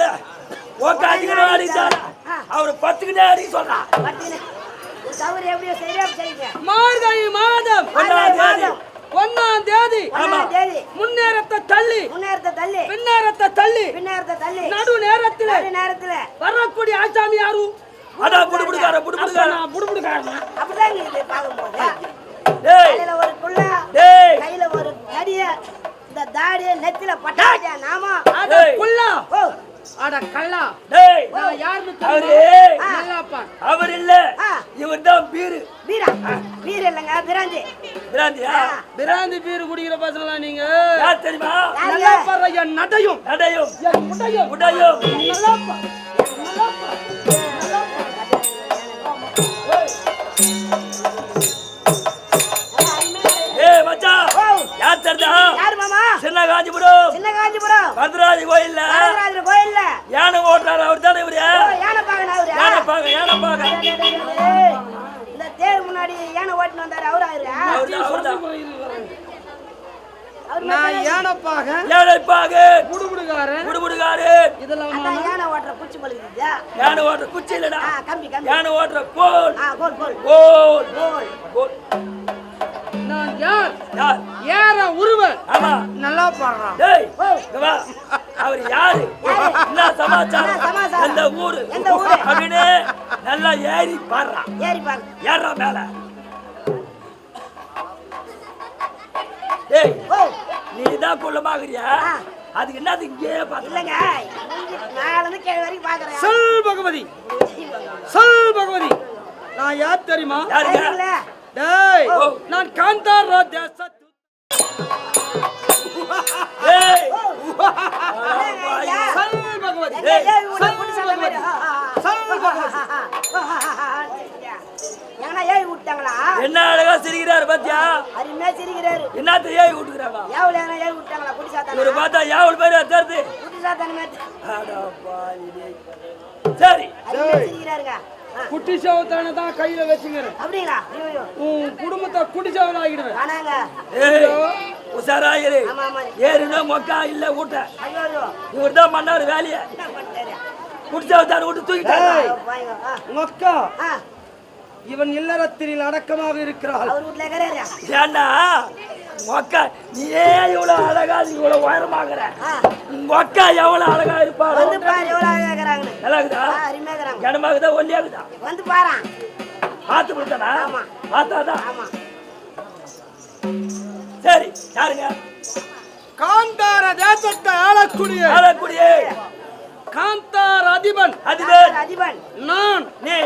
அடிச்சாலே அடிச்சாலே அவர் பத்துக்கிட்டே அடிக்க மார்கழி மாதம். ஒன்னாம் தேதி. முன்னேறத்தை தள்ளி. முன்னேறத்தை தள்ளி. பின்னேறத்தை தள்ளி. பின்னேறத்தை தள்ளி. நடு நேரத்தில் நடு நேரத்துல வரக்கூடிய ஆசாமி யாரு? அதான் புடுபுடுக்கார புடுபுடுக்கார நான் புடுபுடுக்காரன். அப்படிதான் நீங்க பார்க்கும்போது. டேய். கையில ஒரு குள்ள டேய். கையில ஒரு தடிய இந்த தாடிய நெத்தில பட்டாச்சா நாம அட ஏய். குள்ளா ஓ அட கள்ளா டேய் நான் யாருன்னு அவரு அவர் இல்ல. இவர் தான் பீரு. இல்லைங்க பிராந்தி. பிராந்தியா? பிராந்தி பீர் குடிக்கிற பசங்களா நீங்க? யார் தெரியுமா? நல்லா பாரு என் நடையும். நடையும். என் உடையும் நல்லாப்பா நல்லாப்பா ஏய். மச்சான். யார் தெரிஞ்சா யாரு மாமா? சின்ன காஞ்சிபுரம் சின்ன காஞ்சிபுரம் கோயில்ல கோயில்ல. யானை ஓட்டுறாரு அவர் தானே இவரு நான் ஏனப்பாக யானை பாக புடுபுடுக்காரன் குடுகுடுகாரு இதெல்லாம் யானை ஓட்டுற குச்சி பழுகுது யானை ஓட்டுற குச்சி இல்லடா. ஆ கம்பி கம்பி யானை ஓட்டுற கோல். ஆ கோல் கோல். கோல். கோல். கோல். நான் யார்? யார்? ஏற உருவன் ஆமா. நல்லா பாடுறான். டேய் ஓ. இங்க வா. அவர் யாரு? என்ன சமாச்சாரம்? எந்த ஊரு? எந்த ஊரு? அப்படின்னு நல்லா ஏறி பாடுறான். ஏறி பாருங்க ஏறா மேல. நீ தான் குள்ளமாகறியா. அதுக்கு என்னது இங்கே இல்லைங்க. இருந்து கீழே வரைக்கும் பாக்குறேன் சொல் பகவதி. சொல் பகவதி. நான் யார் தெரியுமா? டேய். நான் காந்தாரா ஏறி விட்டாங்களா என்ன சிரிக்கிறாரு பாத்தியா? அருமையா சிரிக்கிறாரு. என்னத்த ஏறி விட்டுக்கிறாங்க? எவ்வளவு எங்கனா ஏறி விட்டாங்களா? குடி இவரு சாத்தானா பார்த்தா எவ்வளவு பேர் தருது குடி சாத்தான அட பாவி டேய். சரி. சிரிக்கிறாருங்க. குட்டி சவத்தான தான் கையில வச்சுக்கிறேன். அப்படிங்களா? ஐயோ, ஐயோ. உன் குடும்பத்தை குட்டி சவன் ஆகிடுவேன் வேணாங்க ஏய் உசாராயிரு ஆமா ஆமா. ஏறுனா மொக்கா இல்ல ஊட்ட. இவர் தான் பண்ணாரு வேலைய. குடிச்சவத்தாரு விட்டு தூக்கிட்டாரு? ஐயோ, இவன் இல்லறத்தில் அடக்கமாக இருக்கிறாள். ஏண்டா? மொக்கா நீ ஏன் இவ்வளவு அழகா இவ்வளவு உயரமாகற. உங்க அக்கா எவ்வளவு அழகா இருப்பாரு வந்து பாரு எவ்வளவு அழகா இருக்கிறாங்க நல்லா இருக்குதா அருமையா இருக்கிறாங்க கனமாகுதா ஒல்லியாகுதா? வந்து பாரான். பார்த்து விட்டானா ஆமா. பார்த்தாதான் ஆமா. சரி யாருங்க? காந்தார தேசத்தை ஆளக்கூடிய ஆளக்கூடிய காந்தார் அதிபன். அதிபர் அதிபன். நான். நீ.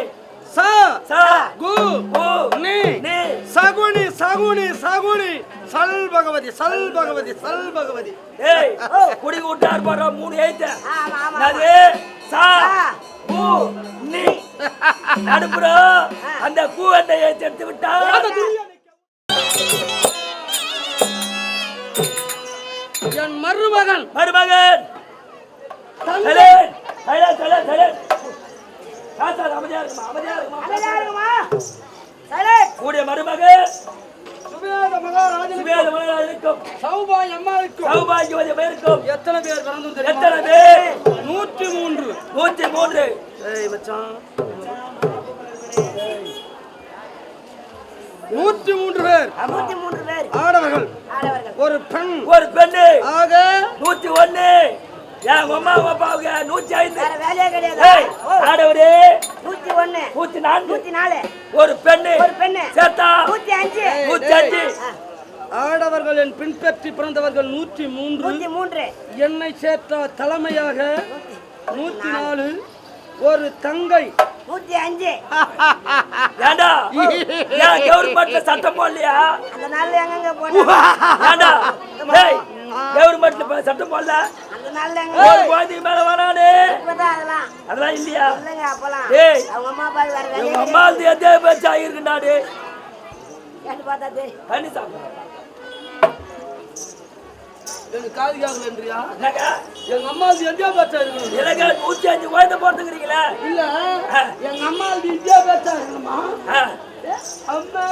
சகுனி சகுனி சல் பகவதி சல் பகவதி சல் பகவதி. ஏய் குடி விட்டார் போற மூணு ஆமா அது சா. பூ நீ. நடுப்புற அந்த பூ அந்த எழுத்து எடுத்து விட்டா? என் மருமகன். மருமகன். காசா அமைதியா இருக்குமா அமைதியா இருக்குமா? அமைதியா இருக்குமா? சைலண்ட் கூடிய மருமகன். சுபேத மகாராஜனுக்கும் சௌபாய் அம்மாவுக்கும் சௌபாகியவதி பேருக்கும் எத்தனை பேர் எத்தனை நூற்றி மூன்று. நூத்தி மூன்று. ஏய் மச்சான். நூற்றி மூன்று பேர். மூன்று பேர். ஆடவர்கள். ஆடவர்கள். ஒரு பெண். ஒரு பெண்ணு. ஆக நூத்தி ஒண்ணு. என் அம்மா அப்பாவுக்கு நூத்தி ஐந்து. வேலையே ஏய், கிடையாது ஆடவரே. நூத்தி ஒண்ணு. நூத்தி நான்கு. நூத்தி நாலு. ஒரு பெண்ணு. ஒரு பெண்ணு. சேர்த்தா. நூத்தி நூத்தி ஆடவர்கள் என் பின்பற்றி பிறந்தவர்கள் நூற்றி மூன்று. நூத்தி மூன்று. என்னை சேர்த்த தலைமையாக நூற்றி நாலு. ஒரு தங்கை. நூத்தி அஞ்சு. ஏண்டா? கவர்மெண்ட்ல சட்டம் போடலையா? அந்த நாள்ல எங்கெங்க போனா? கவர்மெண்ட்ல சட்டம் போடல? அந்த நாள்ல எங்க ஒரு குழந்தைக்கு மேல வரானே இப்பதான் அதெல்லாம். அதெல்லாம் இல்லையா? இல்லைங்க அப்பெல்லாம் ஏய். அவங்க அம்மா அப்பா வேற எங்க வேலையே அம்மா வந்து எந்த பேச்சு ஆகிருக்குண்டாடு கேட்டு பார்த்தா தெரியும் தண்ணி சாப்பிடு. காது கேட்கலன்றியா எங்க அம்மாவுக்கு எங்கேயோ பேச்சா இருக்கணும்? எனக்கு நூத்தி அஞ்சு குழந்தை இல்ல எங்க அம்மாவுக்கு இந்தியா பேச்சா இருக்கணுமா? ஆ. அம்மா